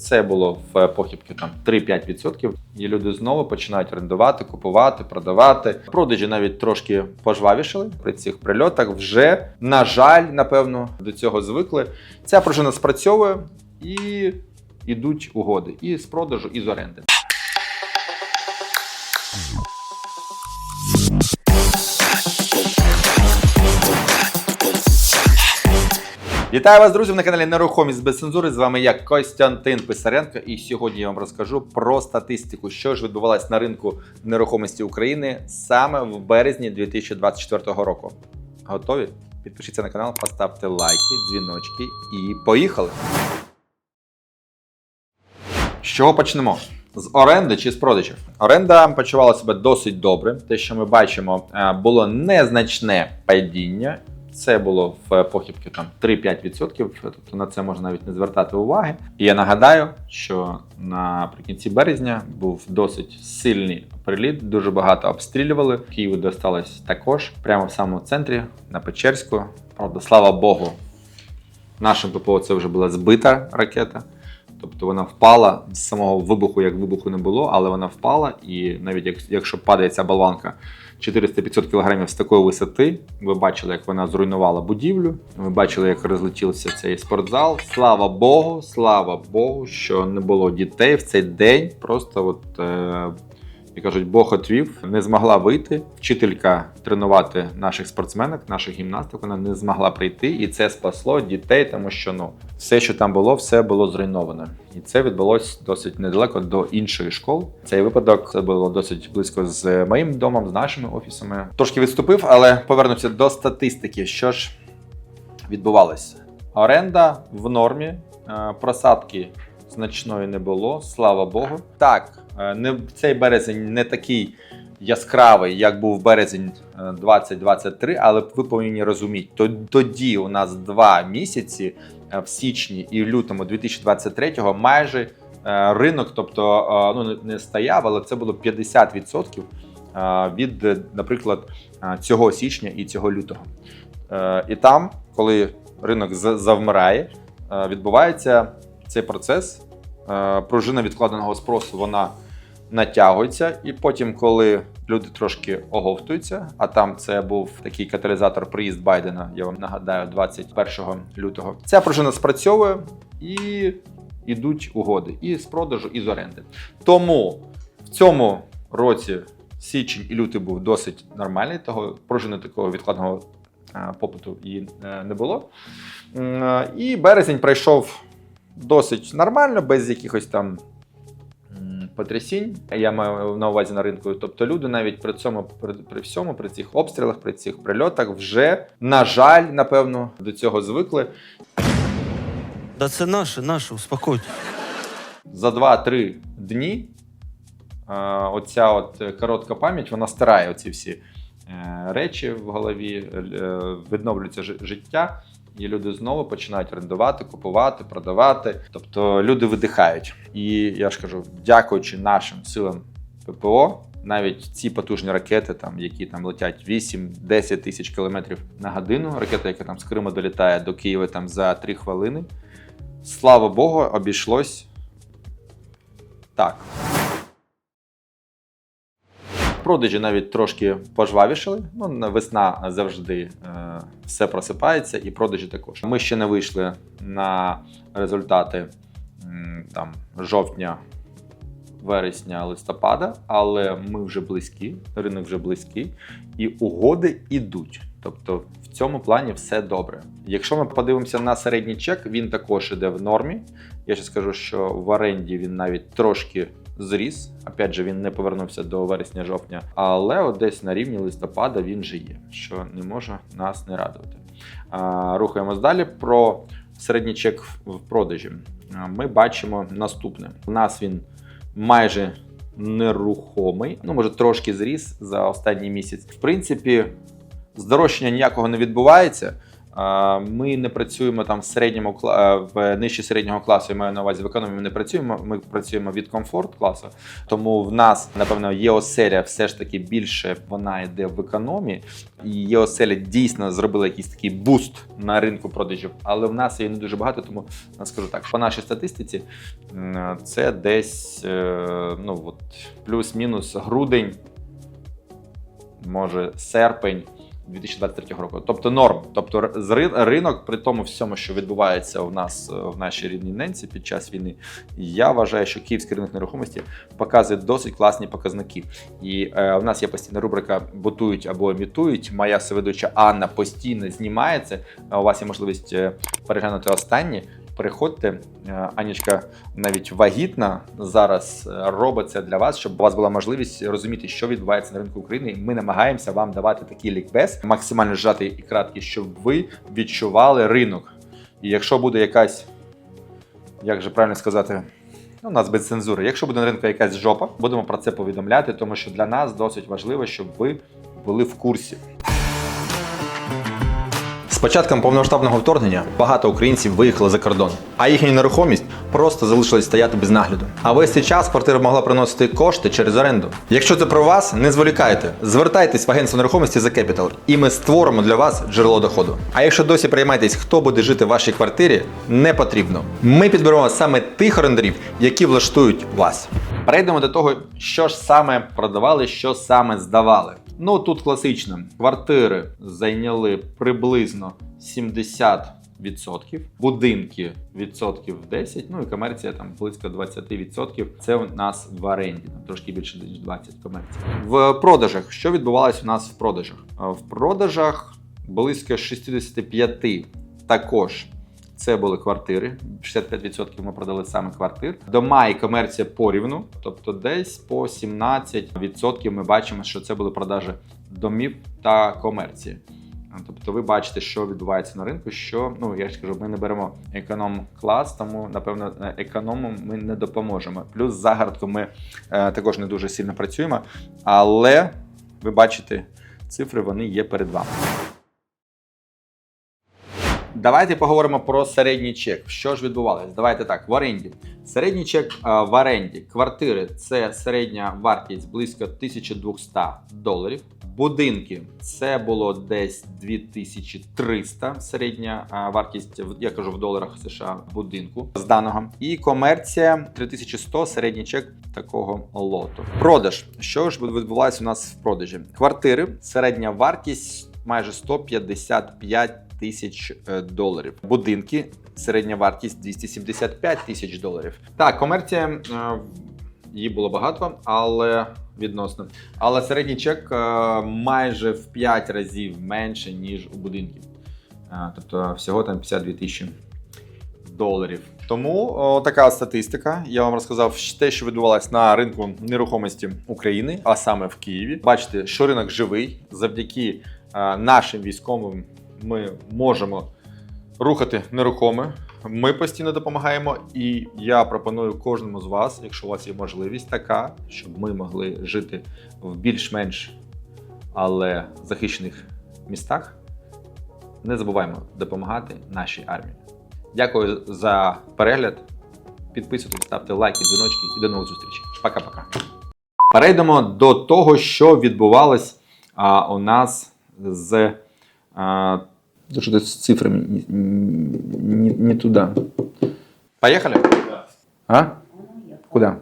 Це було в похибки там 3-5%. І люди знову починають орендувати, купувати, продавати. Продажі навіть трошки пожвавішали при цих прильотах. Вже, на жаль, напевно, до цього звикли. Ця пружина спрацьовує і йдуть угоди і з продажу, і з оренди. Вітаю вас, друзі, на каналі Нерухомість без цензури. З вами я Костянтин Писаренко, і сьогодні я вам розкажу про статистику, що ж відбувалось на ринку нерухомості України саме в березні 2024 року. Готові? Підпишіться на канал, поставте лайки, дзвіночки і поїхали! З чого почнемо? З оренди чи з продажів? Оренда почувала себе досить добре. Те, що ми бачимо, е, було незначне падіння. Це було в похибки там 3-5%, тобто на це можна навіть не звертати уваги. І я нагадаю, що наприкінці березня був досить сильний приліт, дуже багато обстрілювали. Києву досталось також прямо в самому центрі, на Печерську. Правда, слава Богу, нашим ППО це вже була збита ракета. Тобто вона впала з самого вибуху, як вибуху не було, але вона впала, і навіть як, якщо падає ця болванка 400-500 кг з такої висоти, ви бачили, як вона зруйнувала будівлю. Ви бачили, як розлетівся цей спортзал. Слава Богу, слава Богу, що не було дітей в цей день. Просто от. Е- як кажуть, Бог отвів, не змогла вийти. Вчителька тренувати наших спортсменок, наших гімнасток, вона не змогла прийти, і це спасло дітей, тому що ну все, що там було, все було зруйновано. І це відбулось досить недалеко до іншої школ. Цей випадок це було досить близько з моїм домом, з нашими офісами. Трошки відступив, але повернуся до статистики. Що ж відбувалося? Оренда в нормі, е, просадки значної не було, слава Богу. Так, не цей березень не такий яскравий, як був березень е, 2023, але ви повинні розуміти, то тоді у нас два місяці е, в січні і в лютому 2023 майже е, ринок, тобто е, ну не стояв, але це було 50% е, від, е, наприклад, е, цього січня і цього лютого. Е, І там, коли ринок завмирає, е, відбувається цей процес. Е, Пружина відкладеного спросу вона натягується, і потім, коли люди трошки оговтуються, а там це був такий каталізатор приїзд Байдена, я вам нагадаю, 21 лютого. Ця пружина спрацьовує і йдуть угоди і з продажу, і з оренди. Тому в цьому році січень і лютий був досить нормальний, того пружини такого відкладного е, попиту і е, не було. Е, І березень пройшов досить нормально, без якихось там потрясінь. Я маю на увазі на ринку. Тобто люди навіть при цьому, при, при всьому, при цих обстрілах, при цих прильотах, вже, на жаль, напевно, до цього звикли. Да це наше, наше, успокойтесь. За 2-3 дні оця от коротка пам'ять вона стирає оці всі е, речі в голові, е, відновлюється життя, і люди знову починають орендувати, купувати, продавати. Тобто люди видихають. І я ж кажу, дякуючи нашим силам ППО. Навіть ці потужні ракети, там, які там летять 8-10 тисяч кілометрів на годину, ракета, яка там з Криму долітає до Києва там за 3 хвилини. Слава Богу, обійшлось так. Продажі навіть трошки пожвавішали. Ну, весна завжди е, все просипається, і продажі також. Ми ще не вийшли на результати там, жовтня, вересня, листопада, але ми вже близькі, ринок вже близький, і угоди ідуть. Тобто в цьому плані все добре. Якщо ми подивимося на середній чек, він також іде в нормі. Я ще скажу, що в оренді він навіть трошки зріс. Опять же, він не повернувся до вересня-жовтня, але от десь на рівні листопада він же є, що не може нас не радувати. Рухаємось далі. Про середній чек в продажі. Ми бачимо наступне: у нас він майже нерухомий, ну може трошки зріс за останній місяць. В принципі, здорожчання ніякого не відбувається. Ми не працюємо там в середньому е, в нижче середнього класу. Я маю на увазі в економії. Ми не працюємо. Ми працюємо від комфорт класу. Тому в нас, напевно, ЄО-серія все ж таки більше вона йде в економії. І ЄО-серія дійсно зробила якийсь такий буст на ринку продажів, але в нас її не дуже багато. Тому я скажу так: по нашій статистиці це десь е, ну от плюс-мінус грудень, може серпень. 2023 року, тобто норм. Тобто ринок, при тому всьому, що відбувається у нас е, в нашій рідній ненці під час війни, я вважаю, що київський ринок нерухомості показує досить класні показники. І е, у нас є постійна рубрика Бутують або імітують. Моя соведуча Анна постійно знімається. У вас є можливість е, переглянути останні. Переходьте, Е, Анічка навіть вагітна зараз е, робить це для вас, щоб у вас була можливість розуміти, що відбувається на ринку України. Ми намагаємося вам давати такий лікбез, максимально зжатий і краткий, щоб ви відчували ринок. І якщо буде якась, як же правильно сказати, ну, у нас без цензури, якщо буде на ринку якась жопа, будемо про це повідомляти, тому що для нас досить важливо, щоб ви були в курсі. Початком повномасштабного вторгнення багато українців виїхали за кордон, а їхня нерухомість просто залишилась стояти без нагляду. А весь цей час квартира могла приносити кошти через оренду. Якщо це про вас, не зволікайте. Звертайтесь в агентство нерухомості The Capital, і ми створимо для вас джерело доходу. А якщо досі приймаєтесь, хто буде жити в вашій квартирі, не потрібно. Ми підберемо саме тих орендарів, які влаштують вас. Перейдемо до того, що ж саме продавали, що саме здавали. Ну тут класично. Квартири зайняли приблизно 70%, будинки відсотків 10, ну і комерція там близько 20%. Це у нас в оренді, там трошки більше ніж 20 комерції. В продажах що відбувалось у нас в продажах? В продажах близько 65 також. Це були квартири. 65% ми продали саме квартир. Дома і комерція порівну, тобто десь по 17% ми бачимо, що це були продажі домів та комерції. Тобто ви бачите, що відбувається на ринку, що ну я ж кажу, ми не беремо економ-клас, тому напевно е, економом ми не допоможемо. Плюс з загородком ми е, також не дуже сильно працюємо, але ви бачите, цифри вони є перед вами. Давайте поговоримо про середній чек. Що ж відбувалось? Давайте так, в оренді. Середній чек в оренді квартири це середня вартість близько 1200 доларів. Будинки це було десь 2300 середня вартість, в- я кажу в доларах США будинку з даного. І комерція 3100 середній чек такого лоту. Продаж. Що ж відбувається у нас в продажі? Квартири, середня вартість майже 155 тисяч е, доларів. Будинки, середня вартість 275 тисяч доларів. Так, комерція е, її було багато, але відносно. Але середній чек е, майже в 5 разів менше, ніж у будинків. Тобто всього там 52 тисячі доларів. Тому о, така статистика. Я вам розказав те, що відбувалось на ринку нерухомості України, а саме в Києві. Бачите, що ринок живий завдяки е, нашим військовим. Ми можемо рухати нерухоме. Ми постійно допомагаємо, і я пропоную кожному з вас, якщо у вас є можливість така, щоб ми могли жити в більш-менш але захищених містах. Не забуваємо допомагати нашій армії. Дякую за перегляд. Підписуйтесь, ставте лайки, дзвіночки і до нових зустрічей. Пока-пока. Перейдемо до того, що відбувалось а, у нас з. А, то что это с цифрами не, не, не туда. Поехали? А? Куда?